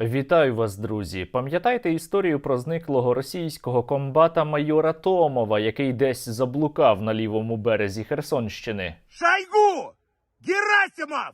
Вітаю вас, друзі! Пам'ятаєте історію про зниклого російського комбата майора Томова, який десь заблукав на лівому березі Херсонщини? Шайгу! Герасимов!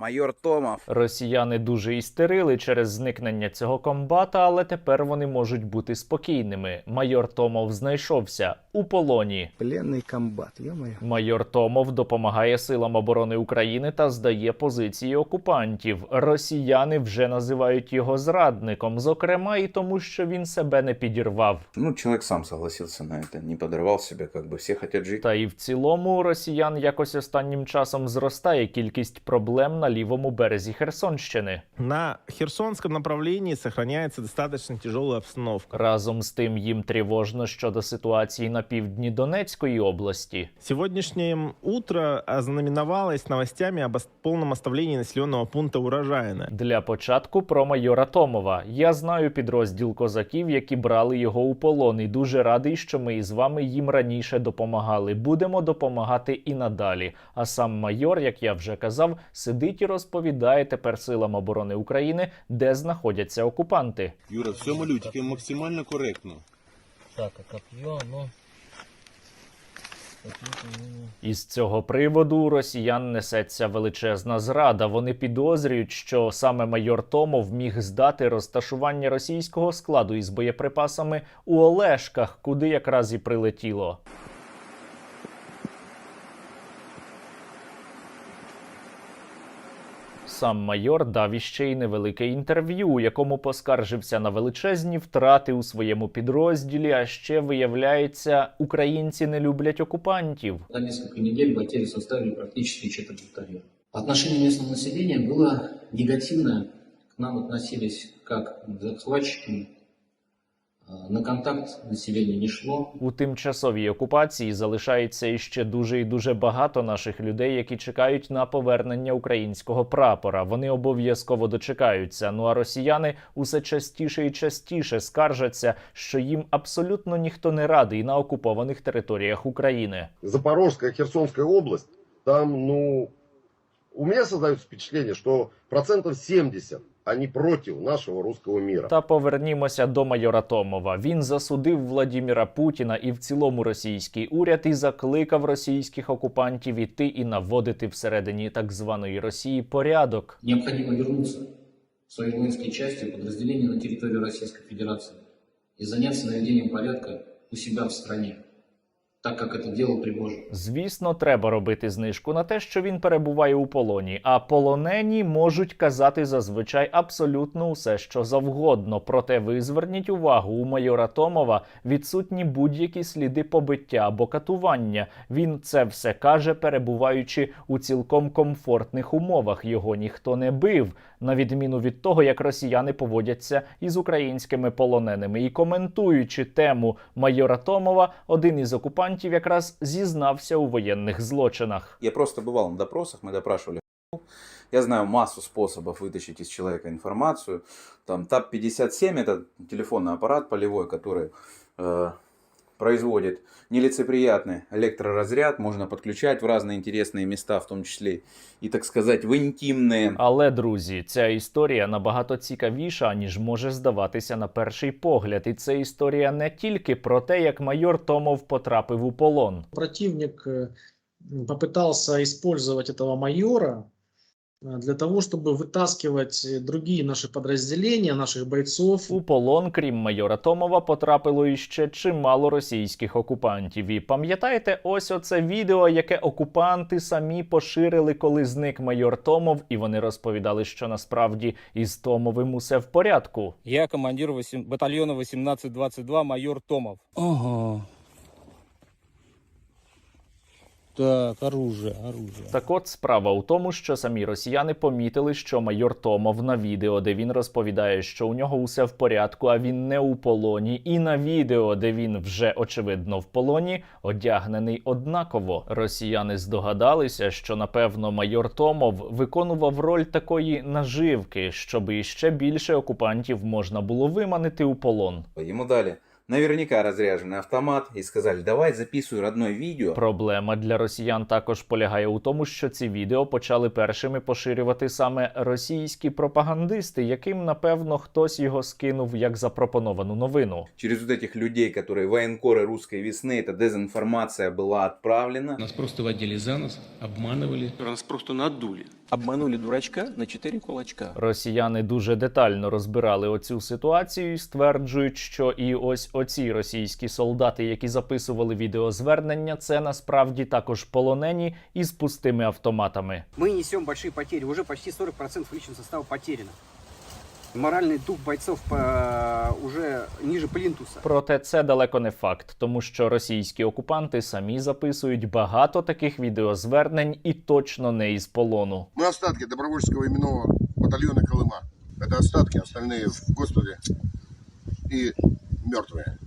Майор Томов. Росіяни дуже істерили через зникнення цього комбата, але тепер вони можуть бути спокійними. Майор Томов знайшовся у полоні. Пленный комбат, ё-моё. Майор Томов допомагає силам оборони України та здає позиції окупантів. Росіяни вже називають його зрадником, зокрема і тому, що він себе не підірвав. Ну, человек сам согласился на это, не подрывал себя, как бы все хотят жить. Та і в цілому у росіян якось останнім часом зростає кількість проблем на лівому березі Херсонщини. На Херсонском направлении сохраняется достаточно тяжелая обстановка. Разом з тим їм тривожно щодо ситуації на півдні Донецької області. Сегодняшнее утро ознаменовалось новостями об ос- полном оставлении населенного пункта Урожайное. Для початку про майора Томова. Я знаю підрозділ козаків, які брали його у полон, і дуже радий, що ми із вами їм раніше допомагали. Будемо допомагати і надалі. А сам майор, як я вже казав, сидить і розповідає тепер силам оборони України, де знаходяться окупанти. Юра, все малюй, максимально коректно. Так, а ну... Ну, Із цього приводу росіян несеться величезна зрада. Вони підозрюють, що саме майор Томов міг здати розташування російського складу із боєприпасами у Олешках, куди якраз і прилетіло. Сам майор дав іще й невелике інтерв'ю, у якому поскаржився на величезні втрати у своєму підрозділі. А ще виявляється, українці не люблять окупантів. За кілька тижнів потери составили практично четверть батальона. Отношение местного населения было негативное. К нам относились как к. А, На контакт население не шло. У тимчасовій окупації залишається іще дуже і дуже багато наших людей, які чекають на повернення українського прапора. Вони обов'язково дочекаються. Ну а росіяни усе частіше і частіше скаржаться, що їм абсолютно ніхто не радий на окупованих територіях України. Запорожская, Херсонская область, там, ну, у меня создается впечатление, что процентов 70 они против нашего русского мира. Та повернімося до майора Томова. Він засудив Владіміра Путіна і в цілому російський уряд і закликав російських окупантів іти і наводити всередині так званої Росії порядок. Необходимо вернуться в свои воинские части, подразделения на территорию Российской Федерации и заняться наведением порядка у себя в стране, так как это делал Пригожин. Звісно, треба робити знижку на те, що він перебуває у полоні. А полонені можуть казати зазвичай абсолютно усе, що завгодно. Проте ви зверніть увагу, у майора Томова відсутні будь-які сліди побиття або катування. Він це все каже, перебуваючи у цілком комфортних умовах. Його ніхто не бив, на відміну від того, як росіяни поводяться із українськими полоненими. І коментуючи тему майора Томова, один із окупантів якраз зізнався у воєнних злочинах. Я просто бывал на допросах, мы допрашивали. Я знаю массу способов вытащить из человека информацию. Там ТАП-57 это телефонный аппарат полевой, который э, производит нелицеприятный электроразряд. Можно подключать в разные интересные места, в том числе и, так сказать, в интимные. Але друзі, ця історія набагато цікавіша, ніж може здаватися на перший погляд. І це історія не тільки про те, як майор Томов потрапив у полон. противник э, попытался использовать этого майора э, для того, чтобы вытаскивать э, другие наши подразделения, наших бойцов. У полон, крім майора Томова, потрапило іще чимало російських окупантів. І пам'ятаєте, ось оце відео, яке окупанти самі поширили, коли зник майор Томов, і вони розповідали, що насправді із Томовим усе в порядку. Я командир восем- батальона 1822 майор Томов. Ага. Так, оружие, оружие. Так от справа у тому, що самі росіяни помітили, що майор Томов на відео, де він розповідає, що у нього усе в порядку, а він не у полоні, і на відео, де він вже очевидно в полоні, одягнений однаково. Росіяни здогадалися, що напевно майор Томов виконував роль такої наживки, щоб іще більше окупантів можна було виманити у полон. Ему дали наверняка разряженный автомат и сказали, давай записывай родное видео. Проблема для росіян також полягає у тому, що ці відео почали першими поширювати саме російські пропагандисти, яким напевно хтось його скинув як запропоновану новину. Через вот этих людей, которые военкоры русской весны, эта дезинформация была отправлена. Нас просто водили за нос, обманывали. Нас просто надули. Обманули дурачка на 4 кулачка. Росіяни дуже детально розбирали оцю ситуацію і стверджують, що і ось оці російські солдати, які записували відеозвернення, це насправді також полонені із пустими автоматами. Мы несем большие потери. Уже почти 40% личного состава потеряно. Моральный дух бойцов по- уже ниже плинтуса. Проте це далеко не факт, тому що російські окупанти самі записують багато таких відеозвернень і точно не із полону. Мы остатки добровольческого именного батальона Колыма. Это остатки, остальные в госпитале и мертвые,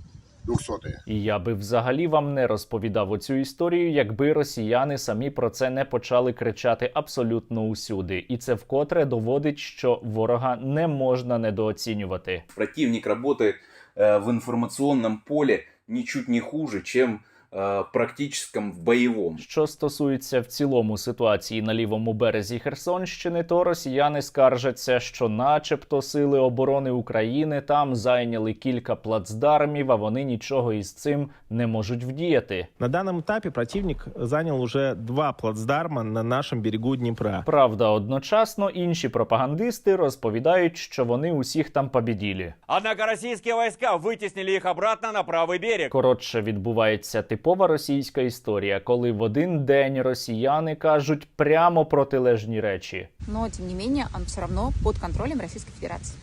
двухсотые. І я би взагалі вам не розповідав оцю історію, якби росіяни самі про це не почали кричати абсолютно усюди. І це вкотре доводить, що ворога не можна недооцінювати. Противник работает э, в информационном поле ничуть не хуже, чем э, практическом в боевом. Що стосується в цілому ситуації на лівому березі Херсонщини, то росіяни скаржаться, що, начебто, сили оборони України там зайняли кілька плацдармів, а вони нічого із цим не можуть вдіяти. На данном этапе противник занял уже два плацдарма на нашем берегу Днепра. Правда, одночасно інші пропагандисти розповідають, що вони усіх там побіділі. Однако российские войска вытеснили их обратно на правый берег. Коротше, відбувається типова російська історія, коли в один день росіяни кажуть прямо протилежні речі. но тим не менее он все равно під контролем Російської Федерации.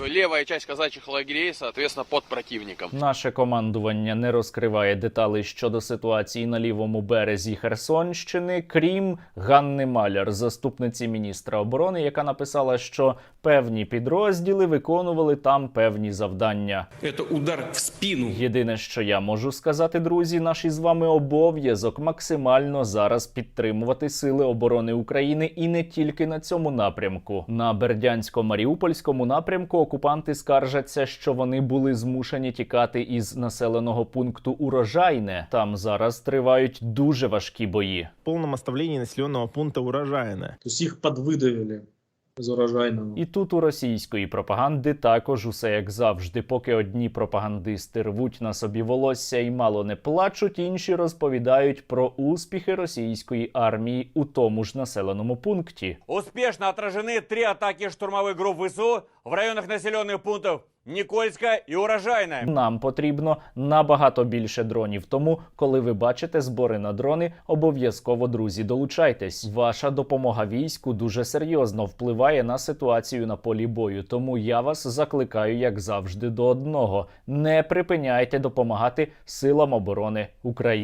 Левая часть казачьих лагерей, соответственно, под противником. Наше командування не розкриває деталей щодо ситуації на лівому березі Херсонщини, крім Ганни Маляр, заступниці міністра оборони, яка написала, що певні підрозділи виконували там певні завдання. Это удар в спину. Єдине, що я можу сказати, друзі, наш із вами обов'язок максимально зараз підтримувати сили оборони України і не тільки на цьому напрямку. На Бердянсько-Маріупольському напрямку окупанти скаржаться, що вони були змушені тікати із населеного пункту Урожайне. Там зараз тривають дуже важкі бої. В ставленні оставлении пункту урожайне. Усіх То есть их подвыдавили из урожайного. І тут у російської пропаганди також усе як завжди. Поки одні пропагандисти рвуть на собі волосся і мало не плачуть, інші розповідають про успіхи російської армії у тому ж населеному пункті. Успешно отражены три атаки штурмовых групп ВСУ в районах населенных пунктов Никольска и Урожайная. Нам потрібно набагато більше дронів. Тому, коли ви бачите збори на дрони, обов'язково друзі долучайтесь. Ваша допомога війську дуже серйозно впливає на ситуацію на полі бою. Тому я вас закликаю, як завжди, до одного: не припиняйте допомагати силам оборони України.